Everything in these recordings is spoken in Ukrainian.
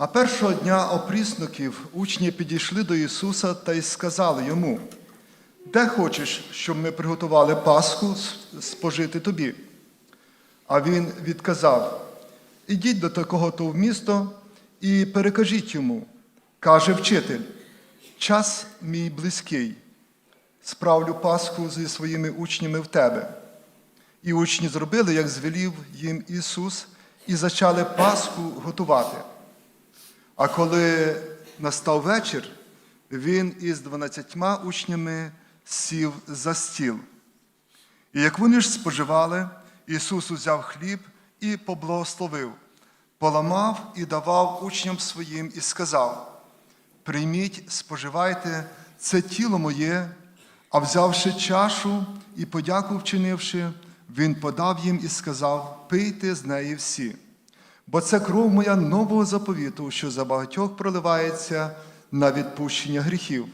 А першого дня опрісноків учні підійшли до Ісуса та й сказали йому: Де хочеш, щоб ми приготували Пасху спожити тобі? А він відказав: Ідіть до такого то в місто і перекажіть йому. Каже вчитель: час мій близький, справлю Пасху зі своїми учнями в тебе. І учні зробили, як звелів їм Ісус, і зачали Пасху готувати. А коли настав вечір, він із дванадцятьма учнями сів за стіл. І як вони ж споживали, Ісус узяв хліб і поблагословив, поламав і давав учням своїм і сказав: Прийміть, споживайте, це тіло моє, а взявши чашу і подяку вчинивши, він подав їм і сказав: Пийте з неї всі. Бо це кров моя нового заповіту, що за багатьох проливається на відпущення гріхів.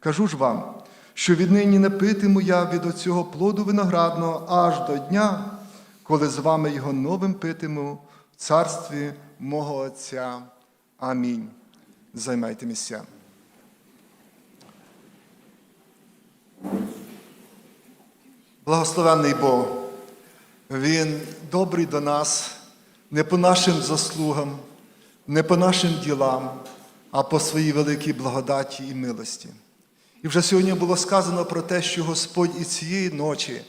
Кажу ж вам, що віднині не питиму я від оцього плоду виноградного аж до дня, коли з вами його новим питиму в царстві мого Отця. Амінь. Займайте місця. Благословенний Бог, Він добрий до нас не по нашим заслугам, не по нашим ділам, а по своїй великій благодаті і милості. І вже сьогодні було сказано про те, що Господь і цієї ночі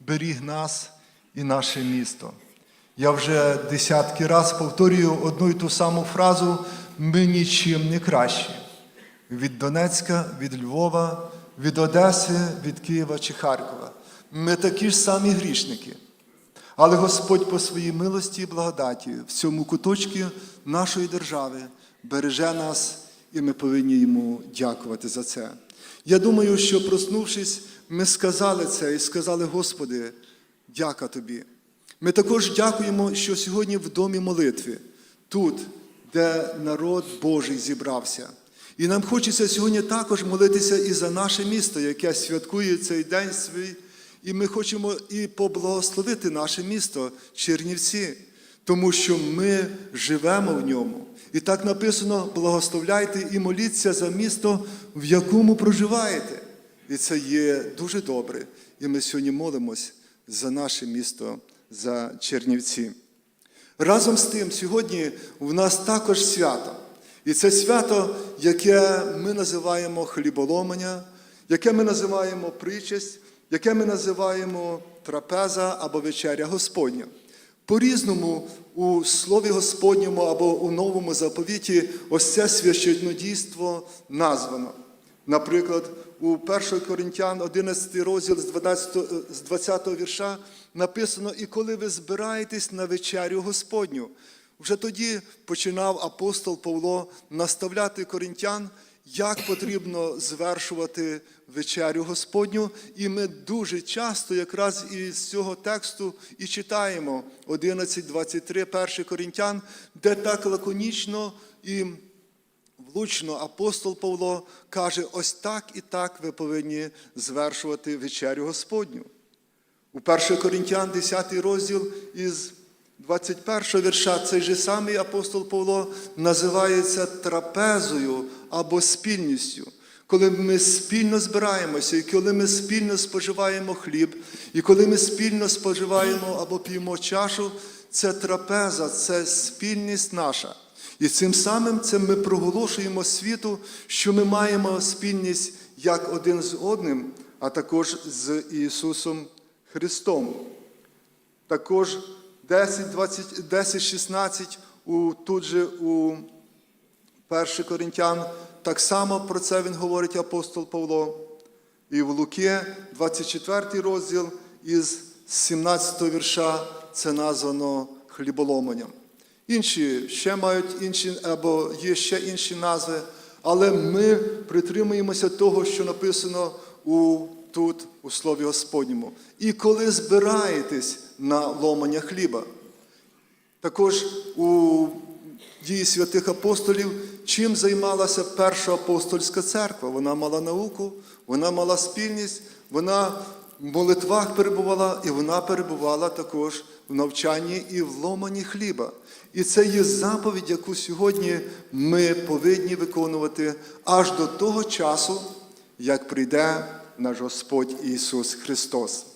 беріг нас і наше місто. Я вже десятки раз повторюю одну і ту саму фразу: ми нічим не кращі. Від Донецька, від Львова, від Одеси, від Києва чи Харкова. Ми такі ж самі грішники. Але Господь по своїй милості і благодаті в цьому куточку нашої держави береже нас, і ми повинні йому дякувати за це. Я думаю, що проснувшись, ми сказали це і сказали, Господи, дяка Тобі. Ми також дякуємо, що сьогодні в домі молитви, тут, де народ Божий зібрався. І нам хочеться сьогодні також молитися і за наше місто, яке святкує цей день свій. І ми хочемо і поблагословити наше місто Чернівці, тому що ми живемо в ньому. І так написано: благословляйте і моліться за місто, в якому проживаєте. І це є дуже добре. І ми сьогодні молимось за наше місто, за Чернівці. Разом з тим, сьогодні в нас також свято. І це свято, яке ми називаємо хліболомання, яке ми називаємо причесть, яке ми називаємо трапеза або вечеря Господня. По-різному у Слові Господньому або у новому заповіті ось це священнодійство названо. Наприклад, у 1 Коринтян 11 розділ з 12, з 20 вірша написано: І коли ви збираєтесь на вечерю Господню, вже тоді починав апостол Павло наставляти коринтян, як потрібно звершувати вечерю Господню. І ми дуже часто якраз із цього тексту і читаємо 11.23 1 Коринтян, де так лаконічно і влучно апостол Павло каже: ось так і так ви повинні звершувати вечерю Господню. У 1 Коринтян, 10 розділ із 21 вірша, цей же самий апостол Павло називається трапезою або спільністю. Коли ми спільно збираємося, і коли ми спільно споживаємо хліб, і коли ми спільно споживаємо або п'ємо чашу, це трапеза, це спільність наша. І цим самим цим ми проголошуємо світу, що ми маємо спільність як один з одним, а також з Ісусом Христом. Також 10, 20, 10 16 у, тут же у 1 Коринтян, так само про це він говорить апостол Павло. І в Луки, 24 розділ, із 17 вірша це названо хліболоманням. Інші ще мають інші, або є ще інші назви, але ми притримуємося того, що написано у, тут, у Слові Господньому. І коли збираєтесь на ломання хліба. Також у дії святих апостолів, чим займалася перша апостольська церква? Вона мала науку, вона мала спільність, вона в молитвах перебувала, і вона перебувала також в навчанні і в ломані хліба. І це є заповідь, яку сьогодні ми повинні виконувати аж до того часу, як прийде наш Господь Ісус Христос.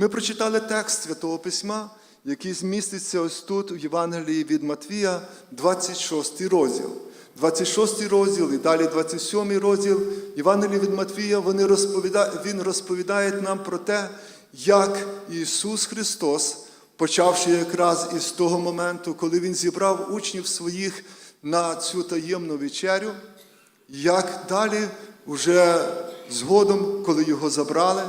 Ми прочитали текст Святого Письма, який зміститься ось тут, у Євангелії від Матвія, 26 розділ. 26 розділ і далі 27 розділ Євангелії від Матвія вони розповіда... він розповідає нам про те, як Ісус Христос, почавши якраз із того моменту, коли Він зібрав учнів своїх на цю таємну вечерю, як далі, уже згодом, коли його забрали,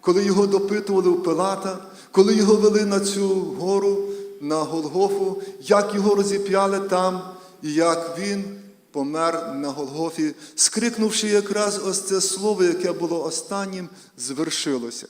коли його допитували у Пилата, коли його вели на цю гору, на Голгофу, як його розіп'яли там, і як він помер на Голгофі, скрикнувши якраз ось це слово, яке було останнім, звершилося.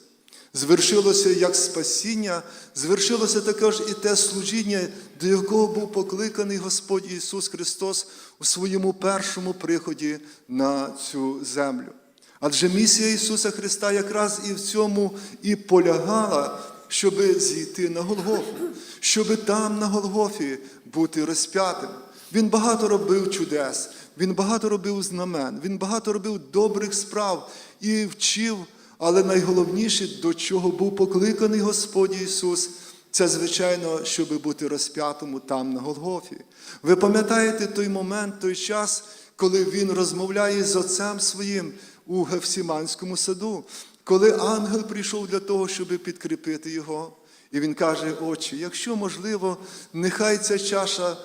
Звершилося як спасіння, звершилося також і те служіння, до якого був покликаний Господь Ісус Христос у своєму першому приході на цю землю. Адже місія Ісуса Христа якраз і в цьому і полягала, щоб зійти на Голгофу, щоб там на Голгофі бути розп'ятим. Він багато робив чудес, він багато робив знамен, він багато робив добрих справ і вчив. Але найголовніше, до чого був покликаний Господь Ісус, це, звичайно, щоб бути розп'ятому там на Голгофі. Ви пам'ятаєте той момент, той час, коли Він розмовляє з Отцем Своїм у Гефсіманському саду, коли ангел прийшов для того, щоб підкріпити його. І він каже: Отче, якщо можливо, нехай ця чаша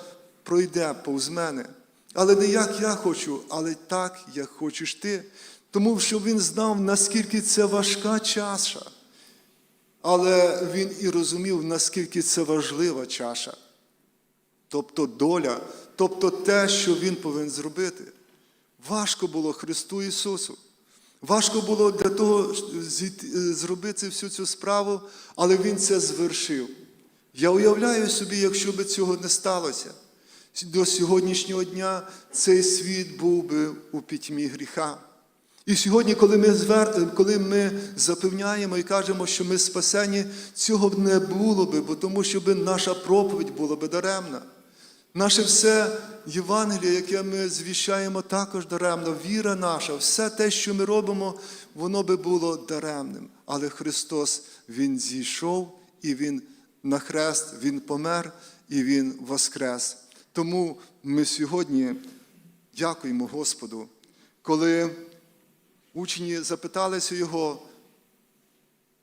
пройде повз мене. Але не як я хочу, але так, як хочеш ти. Тому що він знав, наскільки це важка чаша. Але він і розумів, наскільки це важлива чаша. Тобто доля, тобто те, що він повинен зробити. Важко було Христу Ісусу. Важко було для того зійти- зробити всю цю справу, але Він це звершив. Я уявляю собі, якщо б цього не сталося, до сьогоднішнього дня цей світ був би у пітьмі гріха. І сьогодні, коли ми, звер... коли ми запевняємо і кажемо, що ми спасені, цього б не було би, бо тому що би наша проповідь була би даремна. Наше все Євангеліє, яке ми звіщаємо, також даремно. Віра наша, все те, що ми робимо, воно би було даремним. Але Христос Він зійшов і Він на хрест, Він помер і Він воскрес. Тому ми сьогодні дякуємо Господу, коли учні запиталися його,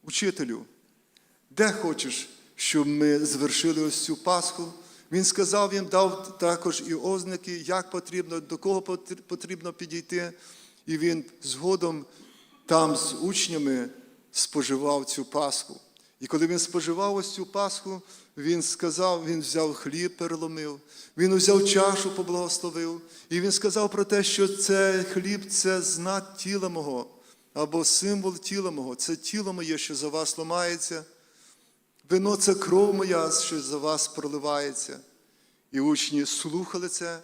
учителю, де хочеш, щоб ми звершили ось цю Пасху? Він сказав їм, дав також і ознаки, як потрібно, до кого потрібно підійти. І він згодом там з учнями споживав цю Пасху. І коли він споживав ось цю Пасху, він сказав, він взяв хліб, переломив, він взяв чашу, поблагословив, і він сказав про те, що це хліб це знак тіла мого, або символ тіла мого, це тіло моє, що за вас ламається. Вино це кров моя, що за вас проливається. І учні слухали це,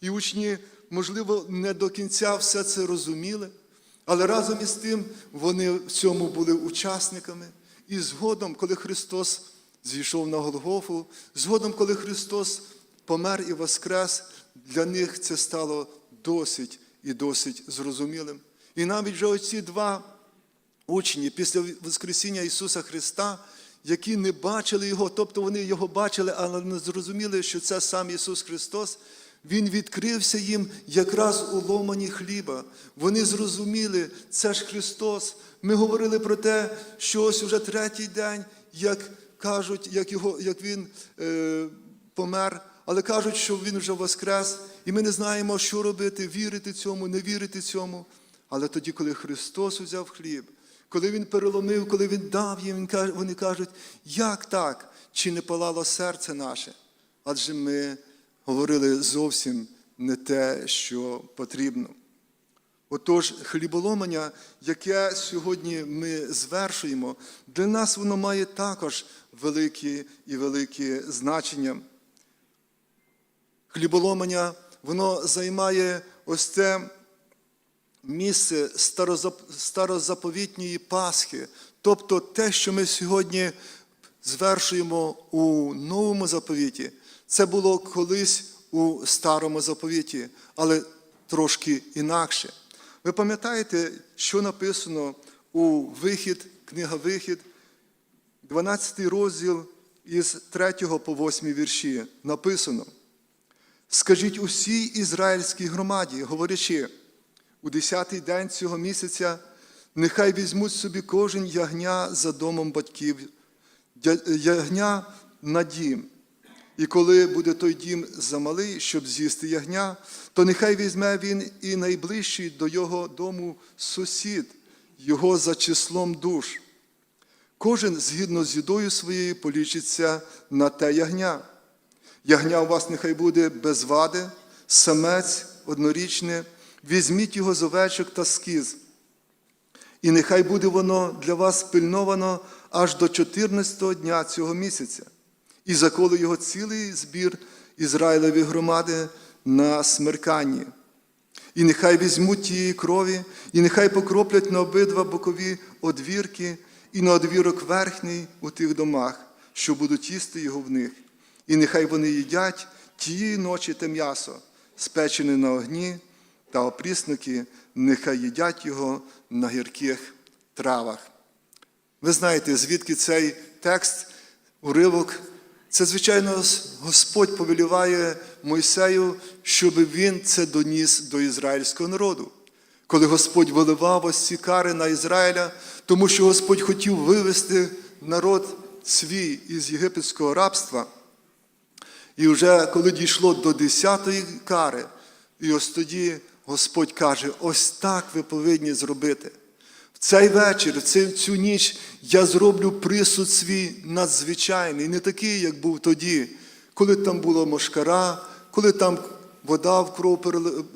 і учні, можливо, не до кінця все це розуміли, але разом із тим вони в цьому були учасниками. І згодом, коли Христос зійшов на Голгофу, згодом, коли Христос помер і воскрес, для них це стало досить і досить зрозумілим. І навіть вже оці два учні після Воскресіння Ісуса Христа, які не бачили Його, тобто вони Його бачили, але не зрозуміли, що це сам Ісус Христос, Він відкрився їм якраз у ломані хліба. Вони зрозуміли, це ж Христос. Ми говорили про те, що ось уже третій день, як кажуть, як, його, як Він е, помер, але кажуть, що Він вже воскрес, і ми не знаємо, що робити, вірити цьому, не вірити цьому. Але тоді, коли Христос узяв хліб, коли Він переломив, коли Він дав їм, вони кажуть, як так? Чи не палало серце наше? Адже ми говорили зовсім не те, що потрібно. Отож, хліболомання, яке сьогодні ми звершуємо, для нас воно має також велике і велике значення. Хліболомання, воно займає ось це місце старозаповітньої Пасхи, Тобто те, що ми сьогодні звершуємо у новому заповіті, це було колись у старому заповіті, але трошки інакше. Ви пам'ятаєте, що написано у вихід, книга Вихід, 12 розділ із 3 по 8 вірші написано. Скажіть усій ізраїльській громаді, говорячи, у десятий день цього місяця нехай візьмуть собі кожен ягня за домом батьків, ягня на дім. І коли буде той дім замалий, щоб з'їсти ягня, то нехай візьме він і найближчий до його дому сусід, його за числом душ. Кожен згідно з їдою своєю полічиться на те ягня. Ягня у вас нехай буде без вади, самець однорічне, візьміть його з овечок та скіз. І нехай буде воно для вас пильновано аж до 14-го дня цього місяця, і заколи його цілий збір Ізраїлеві громади на смерканні. І нехай візьмуть тієї крові, і нехай покроплять на обидва бокові одвірки і на одвірок верхній у тих домах, що будуть їсти його в них. І нехай вони їдять тієї ночі те м'ясо, спечене на огні, та опрісники, нехай їдять його на гірких травах. Ви знаєте, звідки цей текст, уривок? Це, звичайно, Господь повеліває Мойсею, щоб він це доніс до ізраїльського народу. Коли Господь виливав ось ці кари на Ізраїля, тому що Господь хотів вивести народ свій із єгипетського рабства. І вже коли дійшло до десятої кари, і ось тоді Господь каже: ось так ви повинні зробити. В цей вечір, в цю, ніч я зроблю присуд свій надзвичайний, не такий, як був тоді, коли там була мошкара, коли там вода в кров е,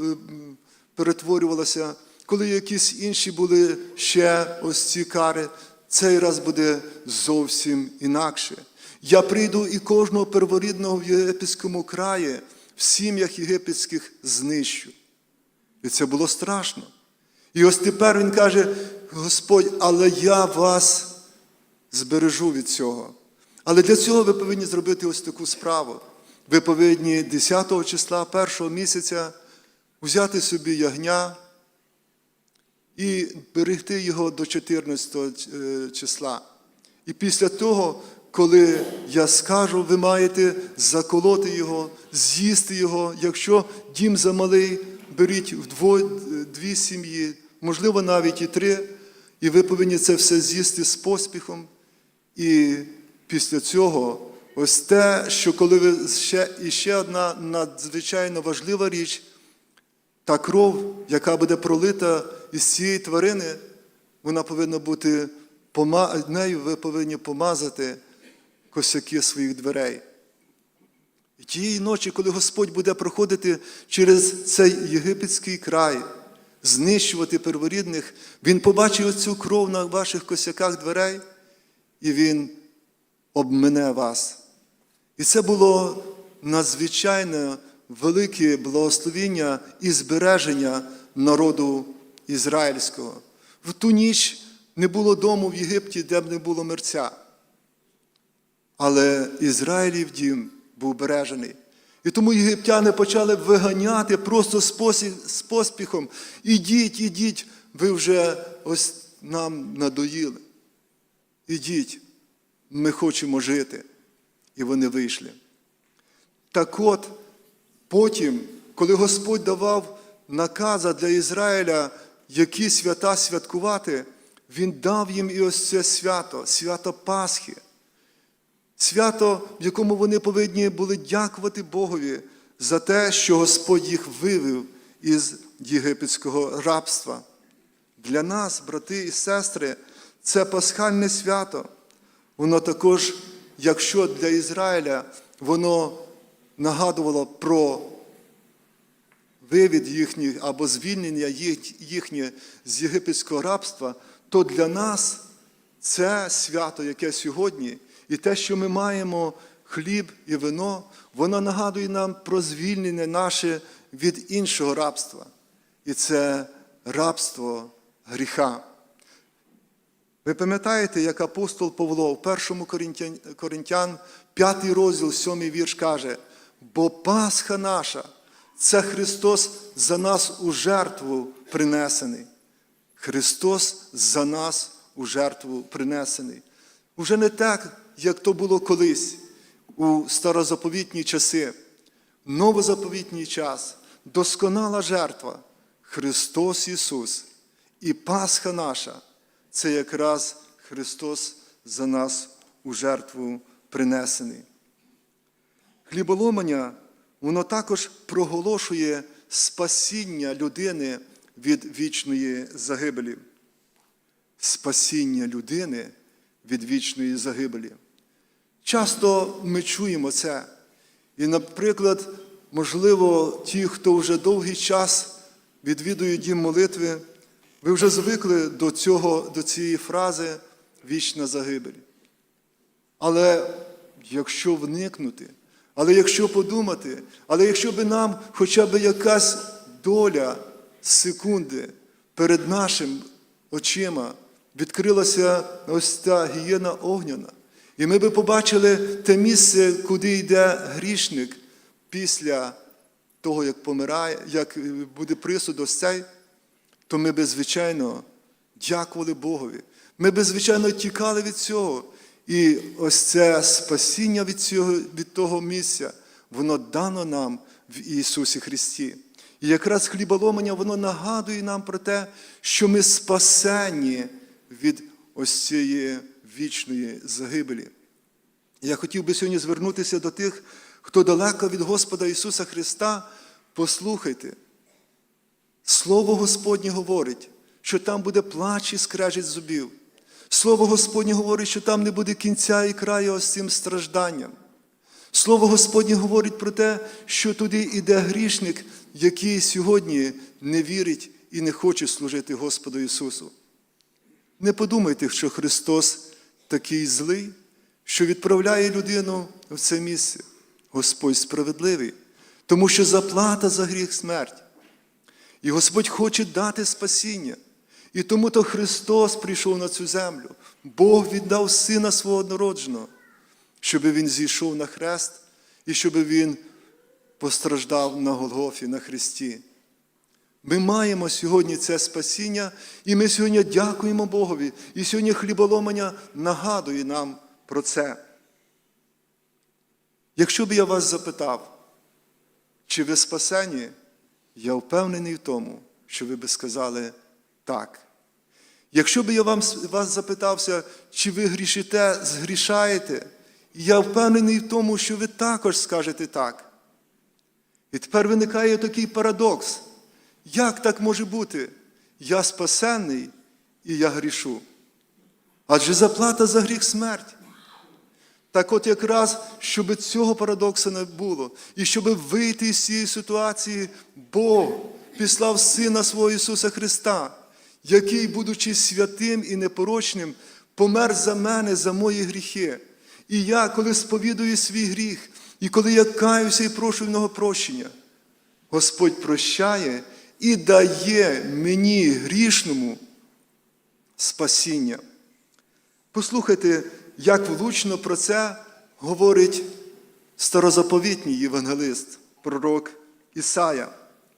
м, перетворювалася, коли якісь інші були ще ось ці кари. Цей раз буде зовсім інакше. Я прийду і кожного перворідного в єгипетському краї, в сім'ях єгипетських знищу. І це було страшно. І ось тепер він каже: Господь, але я вас збережу від цього. Але для цього ви повинні зробити ось таку справу. Ви повинні 10 числа першого місяця взяти собі ягня і берегти його до 14 е, числа. І після того, коли я скажу, ви маєте заколоти його, з'їсти його. Якщо дім замалий, беріть вдво, дві сім'ї, можливо, навіть і три, і ви повинні це все з'їсти з поспіхом. І після цього, ось те, що коли ви ще і ще одна надзвичайно важлива річ, та кров, яка буде пролита із цієї тварини, вона повинна бути нею ви повинні помазати косяки своїх дверей. Тієї ночі, коли Господь буде проходити через цей єгипетський край, знищувати перворідних, Він побачить оцю кров на ваших косяках дверей, і Він обмене вас. І це було надзвичайне велике благословіння і збереження народу ізраїльського. В ту ніч не було дому в Єгипті, де б не було мерця. Але Ізраїлів дім був бережений. І тому єгиптяни почали виганяти просто з поспіхом. Ідіть, ідіть, ви вже ось нам надоїли. Ідіть, ми хочемо жити. І вони вийшли. Так от, потім, коли Господь давав наказа для Ізраїля, які свята святкувати, Він дав їм і ось це свято, свято Пасхи. Свято, в якому вони повинні були дякувати Богові за те, що Господь їх вивів із єгипетського рабства. Для нас, брати і сестри, це пасхальне свято. Воно також, якщо для Ізраїля воно нагадувало про вивід їхніх або звільнення їхнє з єгипетського рабства, то для нас це свято, яке сьогодні, і те, що ми маємо хліб і вино, воно нагадує нам про звільнення наше від іншого рабства. І це рабство гріха. Ви пам'ятаєте, як апостол Павло в першому Коринтян, Коринтян, п'ятий розділ, сьомий вірш каже, бо Пасха наша, це Христос за нас у жертву принесений. Христос за нас у жертву принесений. Уже не так, як то було колись у старозаповітні часи. Новозаповітній час, досконала жертва Христос Ісус. І Пасха наша це якраз Христос за нас у жертву принесений. Хліболомання, воно також проголошує спасіння людини від вічної загибелі. Спасіння людини від вічної загибелі. Часто ми чуємо це. І, наприклад, можливо, ті, хто вже довгий час відвідують дім молитви, ви вже звикли до, цього, до цієї фрази вічна загибель. Але якщо вникнути, але якщо подумати, але якщо би нам хоча б якась доля секунди перед нашим очима відкрилася ось та гієна огняна, і ми би побачили те місце, куди йде грішник після того, як помирає, як буде присуд ось цей, то ми би, звичайно, дякували Богові. Ми би, звичайно, тікали від цього. І ось це спасіння від, цього, від того місця, воно дано нам в Ісусі Христі. І якраз хліболомання, воно нагадує нам про те, що ми спасені від ось цієї вічної загибелі. Я хотів би сьогодні звернутися до тих, хто далеко від Господа Ісуса Христа, послухайте. Слово Господнє говорить, що там буде плач і скрежить зубів. Слово Господнє говорить, що там не буде кінця і краю ось цим стражданням. Слово Господнє говорить про те, що туди йде грішник, який сьогодні не вірить і не хоче служити Господу Ісусу. Не подумайте, що Христос такий злий, що відправляє людину в це місце. Господь справедливий, тому що заплата за гріх смерть. І Господь хоче дати спасіння. І тому то Христос прийшов на цю землю. Бог віддав Сина свого однородженого, щоб Він зійшов на хрест і щоб Він постраждав на Голгофі, на Христі. Ми маємо сьогодні це спасіння, і ми сьогодні дякуємо Богові. І сьогодні хліболомання нагадує нам про це. Якщо б я вас запитав, чи ви спасені, я впевнений в тому, що ви би сказали так. Якщо б я вам, вас запитався, чи ви грішите, згрішаєте, я впевнений в тому, що ви також скажете так. І тепер виникає такий парадокс. Як так може бути? Я спасенний і я грішу. Адже заплата за гріх смерть. Так от якраз, щоб цього парадоксу не було, і щоб вийти з цієї ситуації, Бог післав Сина свого Ісуса Христа, який, будучи святим і непорочним, помер за мене, за мої гріхи. І я, коли сповідую свій гріх, і коли я каюся і прошу в нього прощення, Господь прощає і дає мені грішному спасіння. Послухайте, як влучно про це говорить старозаповітній євангелист, пророк Ісая,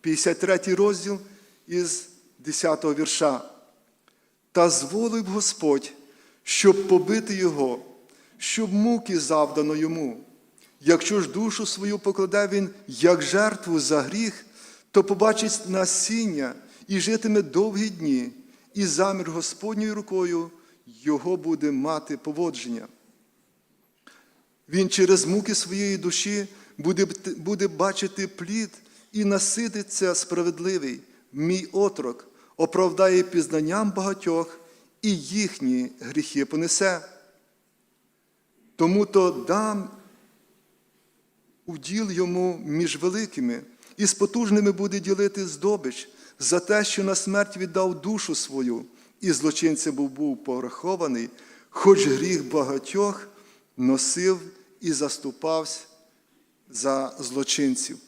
53 розділ із 10 вірша. Та зволив Господь, щоб побити його, щоб муки завдано йому. Якщо ж душу свою покладе він як жертву за гріх, то побачить насіння і житиме довгі дні, і замір Господньою рукою його буде мати поводження. Він через муки своєї душі буде, буде бачити плід і насититься справедливий, мій отрок, оправдає пізнанням багатьох і їхні гріхи понесе. Тому то дам уділ йому між великими, і з потужними буде ділити здобич за те, що на смерть віддав душу свою, і злочинцем був, був порахований, хоч гріх багатьох носив і заступався за злочинців.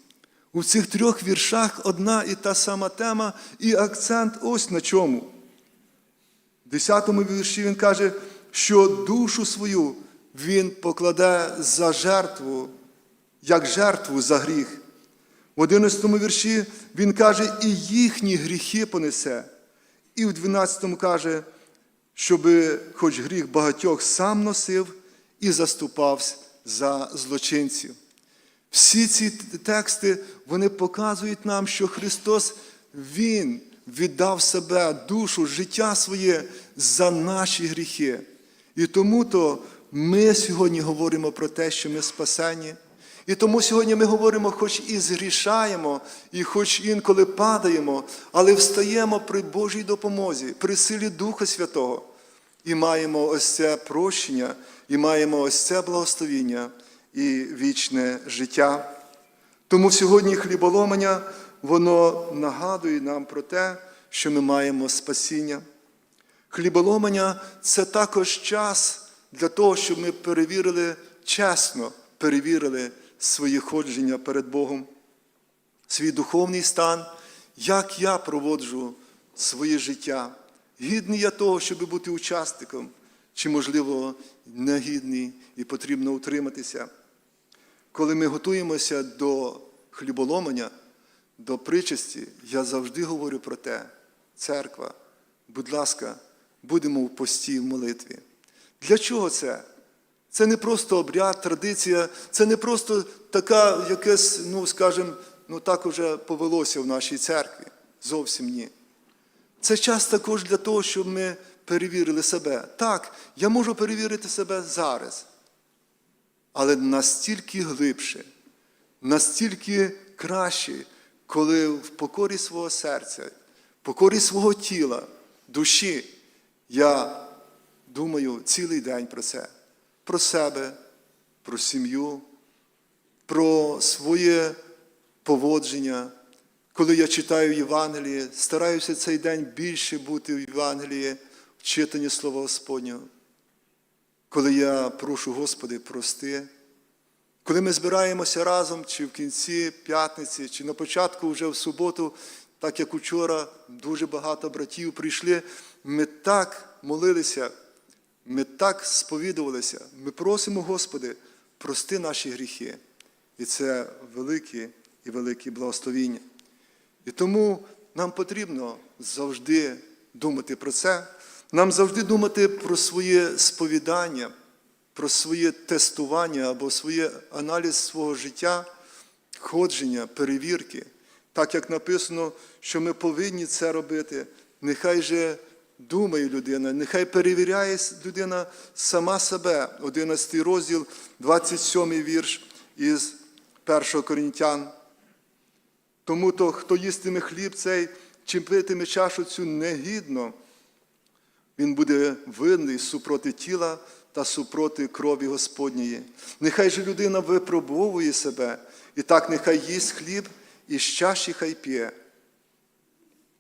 У цих трьох віршах одна і та сама тема, і акцент ось на чому. 10 вірші він каже, що душу свою він покладе за жертву, як жертву за гріх. В 11 вірші він каже, і їхні гріхи понесе. І в 12 каже, щоб хоч гріх багатьох сам носив і заступався за злочинців. Всі ці тексти вони показують нам, що Христос Він віддав себе, душу, життя своє за наші гріхи. І тому то ми сьогодні говоримо про те, що ми спасені. І тому сьогодні ми говоримо, хоч і згрішаємо, і хоч інколи падаємо, але встаємо при Божій допомозі, при силі Духа Святого. І маємо ось це прощення, і маємо ось це благословіння і вічне життя. Тому сьогодні хліболомання, воно нагадує нам про те, що ми маємо спасіння. Хліболомання це також час для того, щоб ми перевірили чесно, перевірили своє ходження перед Богом, свій духовний стан, як я проводжу своє життя. Гідний я того, щоб бути учасником, чи, можливо, негідний і потрібно утриматися. Коли ми готуємося до хліболомання, до причасті, я завжди говорю про те, церква, будь ласка, будемо в пості в молитві. Для чого це? Це не просто обряд, традиція, це не просто така якесь, ну, скажімо, ну так уже повелося в нашій церкві. Зовсім ні. Це час також для того, щоб ми перевірили себе. Так, я можу перевірити себе зараз, але настільки глибше, настільки краще, коли в покорі свого серця, в покорі свого тіла, душі, я думаю цілий день про це, про себе, про сім'ю, про своє поводження. Коли я читаю Євангеліє, стараюся цей день більше бути в Євангелії, в читанні Слова Господнього. Коли я прошу, Господи, прости, коли ми збираємося разом, чи в кінці п'ятниці, чи на початку вже в суботу, так як учора дуже багато братів прийшли, ми так молилися, ми так сповідувалися, ми просимо, Господи, прости наші гріхи. І це велике і велике благословіння. І тому нам потрібно завжди думати про це, нам завжди думати про своє сповідання, про своє тестування або своє аналіз свого життя, ходження, перевірки. Так як написано, що ми повинні це робити, нехай же думає людина, нехай перевіряє людина сама себе. 11 розділ, 27 вірш із 1 Корінтян. Тому то, хто їстиме хліб цей, чи питиме чашу цю негідно, він буде винний супроти тіла та супроти крові Господньої. Нехай же людина випробовує себе, і так нехай їсть хліб і з чаші хай п'є.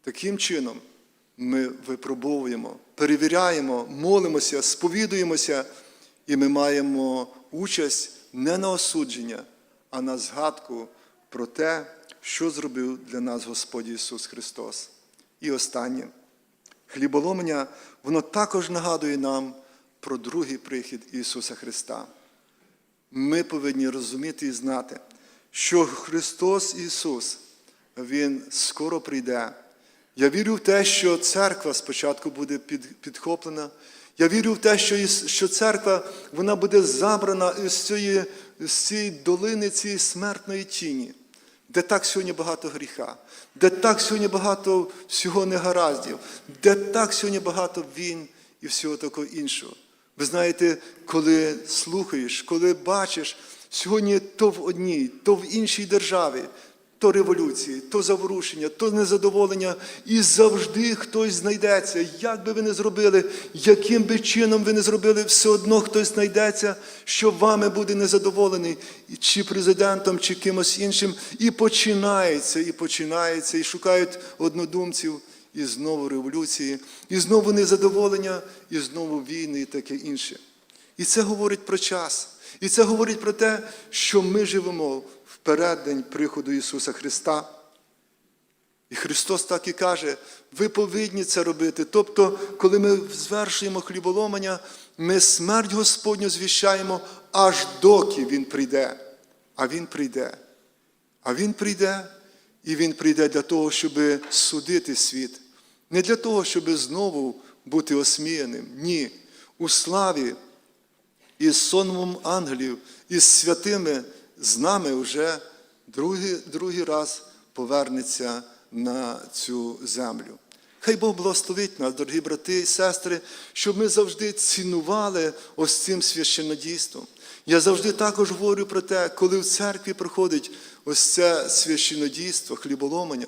Таким чином ми випробовуємо, перевіряємо, молимося, сповідуємося, і ми маємо участь не на осудження, а на згадку про те, що зробив для нас Господь Ісус Христос. І останнє. Хліболомення, воно також нагадує нам про другий прихід Ісуса Христа. Ми повинні розуміти і знати, що Христос Ісус, Він скоро прийде. Я вірю в те, що церква спочатку буде під, підхоплена. Я вірю в те, що, що церква вона буде забрана з цієї, з цієї долини, цієї смертної тіні, де так сьогодні багато гріха, де так сьогодні багато всього негараздів, де так сьогодні багато війн і всього такого іншого. Ви знаєте, коли слухаєш, коли бачиш, сьогодні то в одній, то в іншій державі, то революції, то заворушення, то незадоволення, і завжди хтось знайдеться. Як би ви не зробили, яким би чином ви не зробили, все одно хтось знайдеться, що вами буде незадоволений, чи президентом, чи кимось іншим. І починається, і починається, і шукають однодумців, і знову революції, і знову незадоволення, і знову війни, і таке інше. І це говорить про час. І це говорить про те, що ми живемо в переддень приходу Ісуса Христа. І Христос так і каже, ви повинні це робити. Тобто, коли ми звершуємо хліболомання, ми смерть Господню звіщаємо, аж доки Він прийде. А Він прийде. А Він прийде, і Він прийде для того, щоб судити світ. Не для того, щоб знову бути осміяним. Ні. У славі із сонмом ангелів, із святими з нами вже другий, другий раз повернеться на цю землю. Хай Бог благословить нас, дорогі брати і сестри, щоб ми завжди цінували ось цим священнодійством. Я завжди також говорю про те, коли в церкві проходить ось це священодійство, хліболомання,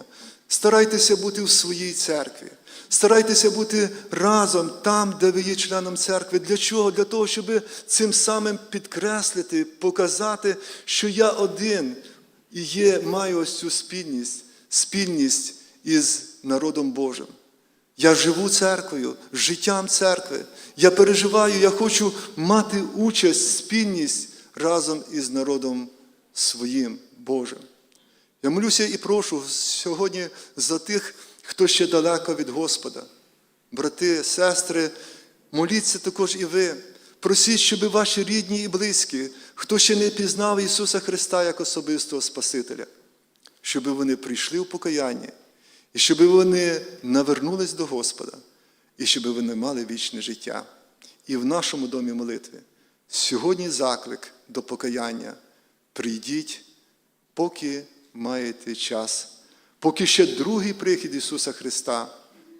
старайтеся бути в своїй церкві. Старайтеся бути разом там, де ви є членом церкви. Для чого? Для того, щоб цим самим підкреслити, показати, що я один і є, маю ось цю спільність, спільність із народом Божим. Я живу церквою, життям церкви. Я переживаю, я хочу мати участь, спільність разом із народом своїм Божим. Я молюся і прошу сьогодні за тих, хто ще далеко від Господа. Брати, сестри, моліться також і ви. Просіть, щоб ваші рідні і близькі, хто ще не пізнав Ісуса Христа як особистого Спасителя, щоб вони прийшли у покаяння, і щоб вони навернулись до Господа, і щоб вони мали вічне життя. І в нашому домі молитви сьогодні заклик до покаяння. Прийдіть, поки маєте час, поки ще другий прихід Ісуса Христа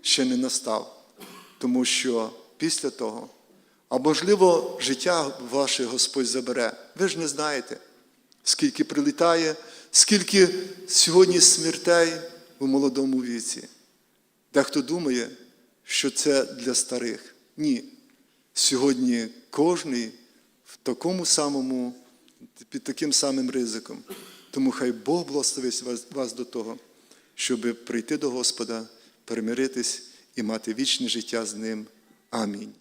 ще не настав. Тому що після того, а можливо, життя ваше Господь забере. Ви ж не знаєте, скільки прилітає, скільки сьогодні смертей у молодому віці. Дехто думає, що це для старих. Ні. Сьогодні кожний в такому самому, під таким самим ризиком. Тому хай Бог благословить вас, вас до того, щоб прийти до Господа, перемиритись і мати вічне життя з Ним. Амінь.